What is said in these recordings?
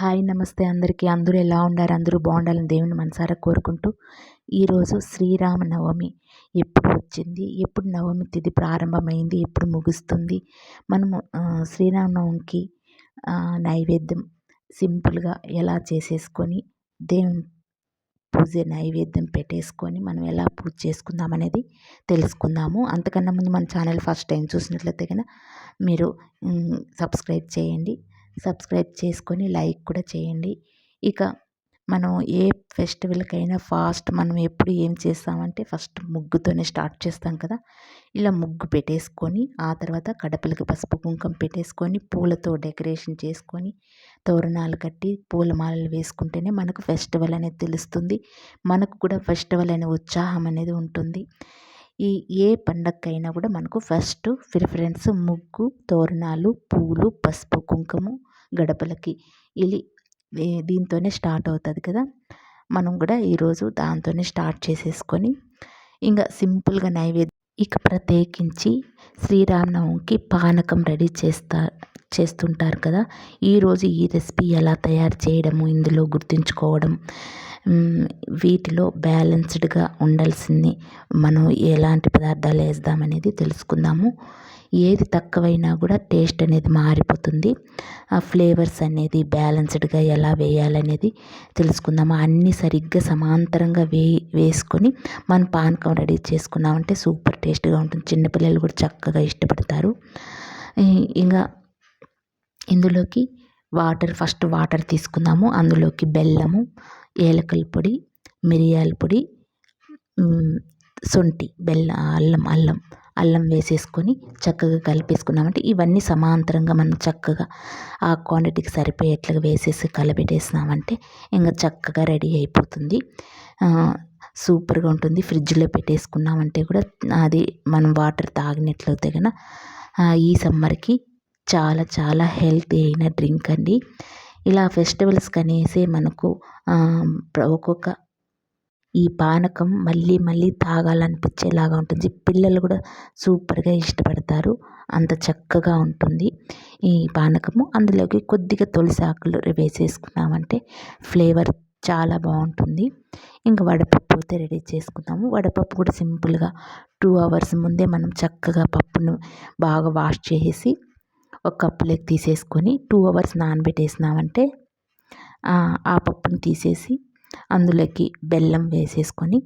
Hi నమస్తే అందరికీ. అందరూ ఎలా ఉన్నారు? అందరూ బాగుండాలని దేవుని మనసారా కోరుకుంటూ ఈరోజు శ్రీరామ నవమి ఎప్పుడు వచ్చింది? ఎప్పుడు నవమి తిథి ప్రారంభమైంది? ఎప్పుడు ముగుస్తుంది? మనము శ్రీరామనవమికి నైవేద్యం సింపుల్గా ఎలా చేసేసుకొని దేవుని పూజ నైవేద్యం పెట్టేసుకొని మనం ఎలా పూజ చేసుకుందాం అనేది తెలుసుకుందాము. అంతకన్నా ముందు మన ఛానల్ ఫస్ట్ టైం చూసినట్లయితే కనుక మీరు సబ్స్క్రైబ్ చేయండి. సబ్స్క్రైబ్ చేసుకొని లైక్ కూడా చేయండి. ఇక మనం ఏ ఫెస్టివల్కైనా ఫాస్ట్ మనం ఎప్పుడు ఏం చేస్తామంటే ఫస్ట్ ముగ్గుతోనే స్టార్ట్ చేస్తాం కదా! ఇలా ముగ్గు పెట్టేసుకొని ఆ తర్వాత కడపలకి పసుపు కుంకుమ పెట్టేసుకొని పూలతో డెకరేషన్ చేసుకొని తోరణాలు కట్టి పూలమాలలు వేసుకుంటేనే మనకు ఫెస్టివల్ అనేది తెలుస్తుంది. మనకు కూడా ఫెస్టివల్ అనే ఉత్సాహం అనేది ఉంటుంది. ఈ ఏ పండగకైనా కూడా మనకు ఫస్ట్ ప్రిఫరెన్స్ ముగ్గు తోరణాలు పూలు పసుపు కుంకుమ గడపలకి. ఇలి దీంతోనే స్టార్ట్ అవుతుంది కదా. మనం కూడా ఈరోజు దాంతోనే స్టార్ట్ చేసేసుకొని ఇంకా సింపుల్గా నైవేద్యం ఇక ప్రత్యేకించి శ్రీరామనవమికి పానకం రెడీ చేస్తా చేస్తుంటారు కదా. ఈరోజు ఈ రెసిపీ ఎలా తయారు చేయడము ఇందులో గుర్తుంచుకోవడం వీటిలో బ్యాలెన్స్డ్గా ఉండాల్సింది మనం ఎలాంటి పదార్థాలు వేద్దామనేది తెలుసుకుందాము. ఏది తక్కువైనా కూడా టేస్ట్ అనేది మారిపోతుంది. ఆ ఫ్లేవర్స్ అనేది బ్యాలెన్స్డ్గా ఎలా వేయాలనేది తెలుసుకుందాము అన్నీ సరిగ్గా సమాంతరంగా వే వేసుకొని మనం పానకం రెడీ చేసుకున్నామంటే సూపర్ టేస్ట్గా ఉంటుంది. చిన్నపిల్లలు కూడా చక్కగా ఇష్టపడతారు. ఇంకా ఇందులోకి వాటర్ ఫస్ట్ వాటర్ తీసుకుందాము. అందులోకి బెల్లము ఏలకల పొడి మిరియాల పొడి శొంఠి బెల్లం అల్లం అల్లం అల్లం వేసేసుకొని చక్కగా కలిపేసుకున్నామంటే ఇవన్నీ సమాంతరంగా మనం చక్కగా ఆ క్వాంటిటీకి సరిపోయేట్లుగా వేసేసి కలపెట్టేసినామంటే ఇంకా చక్కగా రెడీ అయిపోతుంది. సూపర్గా ఉంటుంది. ఫ్రిడ్జ్లో పెట్టేసుకున్నామంటే కూడా అది మనం వాటర్ తాగినట్లయితే కనుక ఈ సమ్మర్కి చాలా చాలా హెల్తీ అయిన డ్రింక్ అండి. ఇలా ఫెస్టివల్స్ అనేసి మనకు ఒక్కొక్క ఈ పానకం మళ్ళీ మళ్ళీ తాగాలనిపించేలాగా ఉంటుంది. పిల్లలు కూడా సూపర్గా ఇష్టపడతారు. అంత చక్కగా ఉంటుంది ఈ పానకము. అందులోకి కొద్దిగా తులసి ఆకులు వేసేసుకున్నామంటే ఫ్లేవర్ చాలా బాగుంటుంది. ఇంకా వడపప్పు అయితే రెడీ చేసుకుందాము. వడపప్పు కూడా సింపుల్గా టూ అవర్స్ ముందే మనం చక్కగా పప్పును బాగా వాష్ చేసి ఒక కప్పులోకి తీసేసుకొని టూ అవర్స్ నానబెట్టేసినామంటే ఆ పప్పును తీసేసి అందులోకి బెల్లం వేసేసుకొని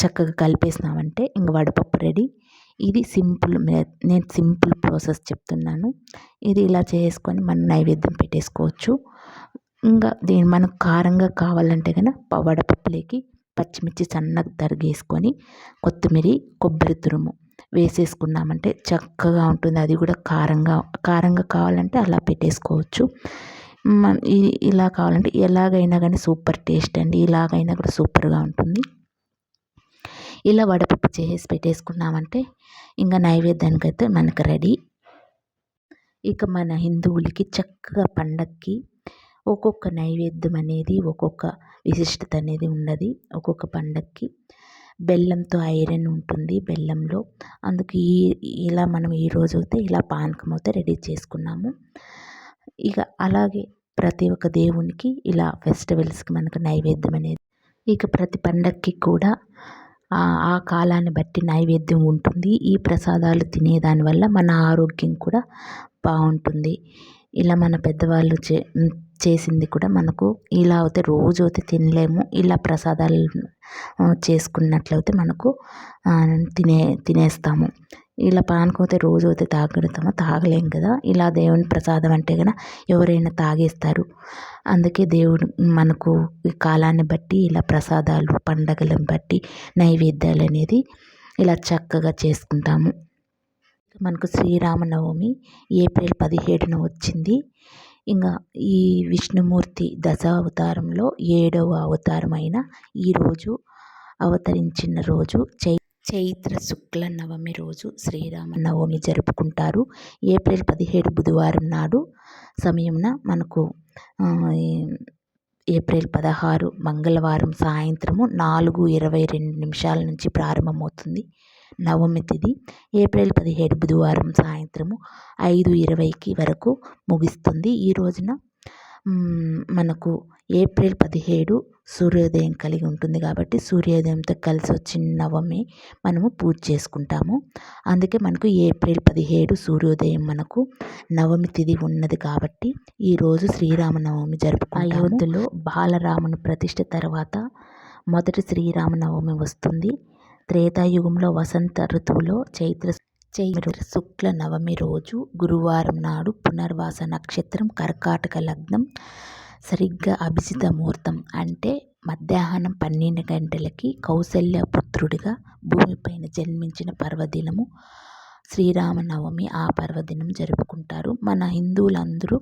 చక్కగా కలిపేసినామంటే ఇంక వడపప్పు రెడీ. ఇది సింపుల్ నేను సింపుల్ ప్రాసెస్ చెప్తున్నాను. ఇది ఇలా చేసుకొని మనం నైవేద్యం పెట్టేసుకోవచ్చు. ఇంకా దీన్ని మనకు కారంగా కావాలంటే కనుక వడపప్పులోకి పచ్చిమిర్చి సన్నగా తరిగేసుకొని కొత్తిమీర కొబ్బరి తురుము వేసేసుకున్నామంటే చక్కగా ఉంటుంది. అది కూడా కారంగా కారంగా కావాలంటే అలా పెట్టేసుకోవచ్చు. ఇలా కావాలంటే ఎలాగైనా కానీ సూపర్ టేస్ట్ అండి. ఇలాగైనా కూడా సూపర్గా ఉంటుంది. ఇలా వడపప్పు చేసి పెట్టేసుకున్నామంటే ఇంకా నైవేద్యానికి అయితే మనకు రెడీ. ఇక మన హిందువులకి చక్కగా పండక్కి ఒక్కొక్క నైవేద్యం అనేది ఒక్కొక్క విశిష్టత అనేది ఉన్నది. ఒక్కొక్క పండక్కి బెల్లంతో ఐరన్ ఉంటుంది బెల్లంలో. అందుకు ఈ ఇలా మనం ఈరోజు అయితే ఇలా పానకం అయితే రెడీ చేసుకున్నాము. ఇక అలాగే ప్రతి ఒక్క దేవునికి ఇలా ఫెస్టివల్స్కి మనకు నైవేద్యం అనేది ఇక ప్రతి పండక్కి కూడా ఆ కాలాన్ని బట్టి నైవేద్యం ఉంటుంది. ఈ ప్రసాదాలు తినేదాని వల్ల మన ఆరోగ్యం కూడా బాగుంటుంది. ఇలా మన పెద్దవాళ్ళు చే చేసింది కూడా మనకు ఇలా అయితే రోజు అయితే తినలేము. ఇలా ప్రసాదాలు చేసుకున్నట్లయితే మనకు తినే తినేస్తాము. ఇలా పానుకోతే రోజు అయితే తాగలుగుతామా తాగలేం కదా. ఇలా దేవుని ప్రసాదం అంటే కనుక ఎవరైనా తాగేస్తారు. అందుకే దేవుడు మనకు ఈ కాలాన్ని బట్టి ఇలా ప్రసాదాలు పండగలను బట్టి నైవేద్యాలు అనేది ఇలా చక్కగా చేసుకుంటాము. మనకు శ్రీరామనవమి ఏప్రిల్ పదిహేడున వచ్చింది. ఇంకా ఈ విష్ణుమూర్తి దశావతారంలో ఏడవ అవతారమైన ఈరోజు అవతరించిన రోజు చై చైత్ర శుక్ల నవమి రోజు శ్రీరామ నవమి జరుపుకుంటారు. ఏప్రిల్ పదిహేడు బుధవారం నాడు సమయంన మనకు ఏప్రిల్ పదహారు మంగళవారం సాయంత్రము నాలుగు ఇరవై రెండు నిమిషాల నుంచి ప్రారంభమవుతుంది నవమి తిథి ఏప్రిల్ పదిహేడు బుధవారం సాయంత్రము ఐదు ఇరవైకి వరకు ముగిస్తుంది. ఈ రోజున మనకు ఏప్రిల్ పదిహేడు సూర్యోదయం కలిగి ఉంటుంది కాబట్టి సూర్యోదయంతో కలిసి వచ్చిన నవమి మనము పూజ చేసుకుంటాము. అందుకే మనకు ఏప్రిల్ పదిహేడు సూర్యోదయం మనకు నవమి తిథి ఉన్నది కాబట్టి ఈరోజు శ్రీరామనవమి జరుపుకుంటాము. అయోధ్యలో బాలరాముని ప్రతిష్ఠ తర్వాత మొదటి శ్రీరామనవమి వస్తుంది. త్రేతాయుగంలో వసంత ఋతువులో చైత్ర చైత్ర శుక్ల నవమి రోజు గురువారం నాడు పునర్వాస నక్షత్రం కర్కాటక లగ్నం సరిగ్గా అభిజిత ముహూర్తం అంటే మధ్యాహ్నం పన్నెండు గంటలకి కౌసల్య పుత్రుడిగా భూమిపైన జన్మించిన పర్వదినము. శ్రీరామనవమి ఆ పర్వదినం జరుపుకుంటారు. మన హిందువులందరూ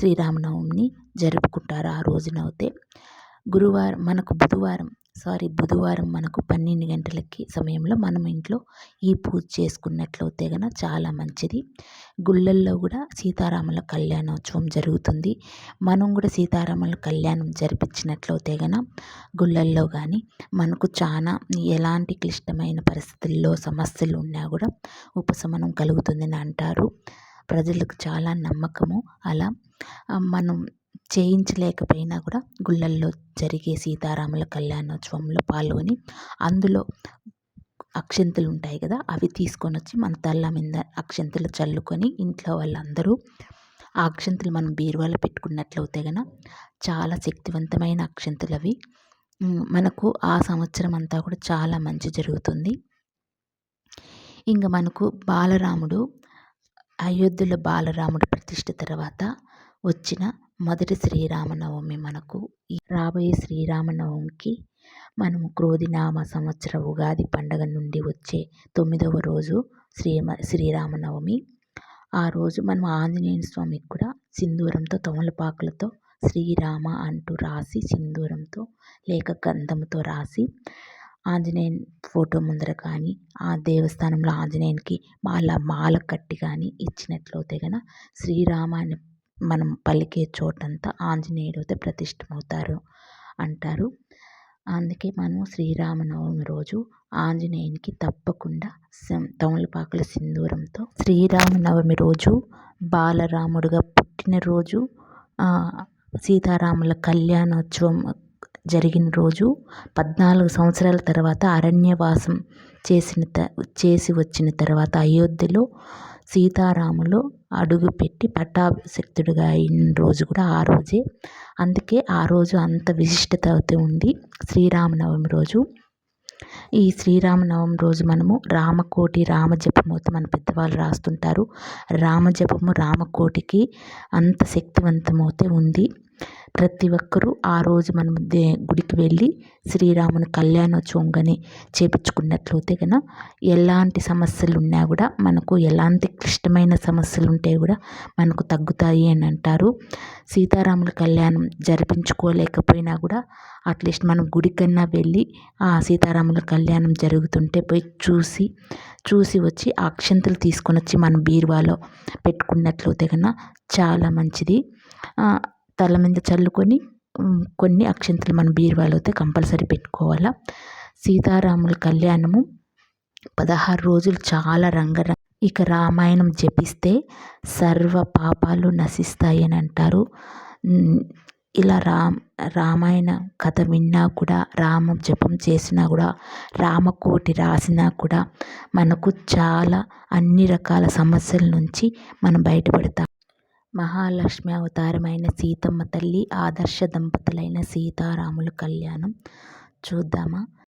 శ్రీరామనవమిని జరుపుకుంటారు ఆ రోజునైతే. గురువారం మనకు బుధవారం సారీ బుధవారం మనకు పన్నెండు గంటలకి సమయంలో మనం ఇంట్లో ఈ పూజ చేసుకున్నట్లయితే గన చాలా మంచిది. గుళ్ళల్లో కూడా సీతారాముల కళ్యాణోత్సవం జరుగుతుంది. మనం కూడా సీతారాముల కళ్యాణం జరిపించినట్లయితే గన గుళ్ళల్లో కానీ మనకు చాలా ఎలాంటి క్లిష్టమైన పరిస్థితుల్లో సమస్యలు ఉన్నా కూడా ఉపశమనం కలుగుతుందని అంటారు. ప్రజలకు చాలా నమ్మకము. అలా మనం చేయించలేకపోయినా కూడా గుళ్ళల్లో జరిగే సీతారాముల కళ్యాణోత్సవంలో పాల్గొని అందులో అక్షింతలు ఉంటాయి కదా అవి తీసుకొని వచ్చి మన తల్ల మీద అక్షింతలు చల్లుకొని ఇంట్లో వాళ్ళందరూ ఆ అక్షింతలు మనం బీరువాలో పెట్టుకున్నట్లయితే కనుక చాలా శక్తివంతమైన అక్షింతలు అవి మనకు ఆ సంవత్సరం అంతా కూడా చాలా మంచి జరుగుతుంది. ఇంకా మనకు బాలరాముడు అయోధ్యలో బాలరాముడు ప్రతిష్ఠ తర్వాత వచ్చిన మొదటి శ్రీరామనవమి మనకు ఈ రాబోయే శ్రీరామనవమికి మనము క్రోధినామ సంవత్సర ఉగాది పండగ నుండి వచ్చే తొమ్మిదవ రోజు శ్రీమ శ్రీరామనవమి. ఆ రోజు మనం ఆంజనేయ స్వామికి కూడా సింధూరంతో తమలపాకులతో శ్రీరామ అంటూ రాసి సింధూరంతో లేక గంధంతో రాసి ఆంజనేయ ఫోటో ముందర కానీ ఆ దేవస్థానంలో ఆంజనేయునికి మాల మాల కట్టి కానీ ఇచ్చినట్లయితే కనుక శ్రీరామాన్ని మనం పలికే చోటంతా ఆంజనేయుడు అయితే ప్రతిష్టమవుతారు అంటారు. అందుకే మనం శ్రీరామనవమి రోజు ఆంజనేయునికి తప్పకుండా తమలపాకుల సింధూరంతో శ్రీరామనవమి రోజు బాలరాముడుగా పుట్టినరోజు సీతారాముల కళ్యాణోత్సవం జరిగిన రోజు పద్నాలుగు సంవత్సరాల తర్వాత అరణ్యవాసం చేసిన త చేసి వచ్చిన తర్వాత అయోధ్యలో సీతారాములు అడుగుపెట్టి పట్టాభిశక్తుడుగా అయిన రోజు కూడా ఆ రోజే. అందుకే ఆ రోజు అంత విశిష్టత అయితే ఉంది శ్రీరామనవమి రోజు. ఈ శ్రీరామనవమి రోజు మనము రామకోటి రామజపము అయితే మన పెద్దవాళ్ళు రాస్తుంటారు. రామజపము రామకోటికి అంత శక్తివంతమవుతే ఉంది. ప్రతి ఒక్కరూ ఆ రోజు మనం దే గుడికి వెళ్ళి శ్రీరాముని కళ్యాణోత్సవం కానీ చేపించుకున్నట్లయితే కనుక ఎలాంటి సమస్యలు ఉన్నా కూడా మనకు ఎలాంటి క్లిష్టమైన సమస్యలు ఉంటే కూడా మనకు తగ్గుతాయి అని అంటారు. సీతారాముల కళ్యాణం జరిపించుకోలేకపోయినా కూడా అట్లీస్ట్ మనం గుడికన్నా వెళ్ళి ఆ సీతారాముల కళ్యాణం జరుగుతుంటే పోయి చూసి చూసి వచ్చి ఆ అక్షంతలు తీసుకొని వచ్చి మన బీరువాలో పెట్టుకున్నట్లయితే కన్నా చాలా మంచిది. తల మీద చల్లుకొని కొన్ని అక్షంతలు మన బీరువాలో అయితే కంపల్సరీ పెట్టుకోవాలా. సీతారాముల కళ్యాణము పదహారు రోజులు చాలా రంగరంగ. ఇక రామాయణం జపిస్తే సర్వ పాపాలు నశిస్తాయి అని అంటారు ఇలా రామ్ రామాయణ కథ విన్నా కూడా రామ జపం చేసినా కూడా రామకోటి రాసినా కూడా మనకు చాలా అన్ని రకాల సమస్యల నుంచి మనం బయటపడతాం. మహాలక్ష్మి అవతారమైన సీతమ్మ తల్లి ఆదర్శ దంపతులైన సీతారాముల కళ్యాణం. చూద్దామా?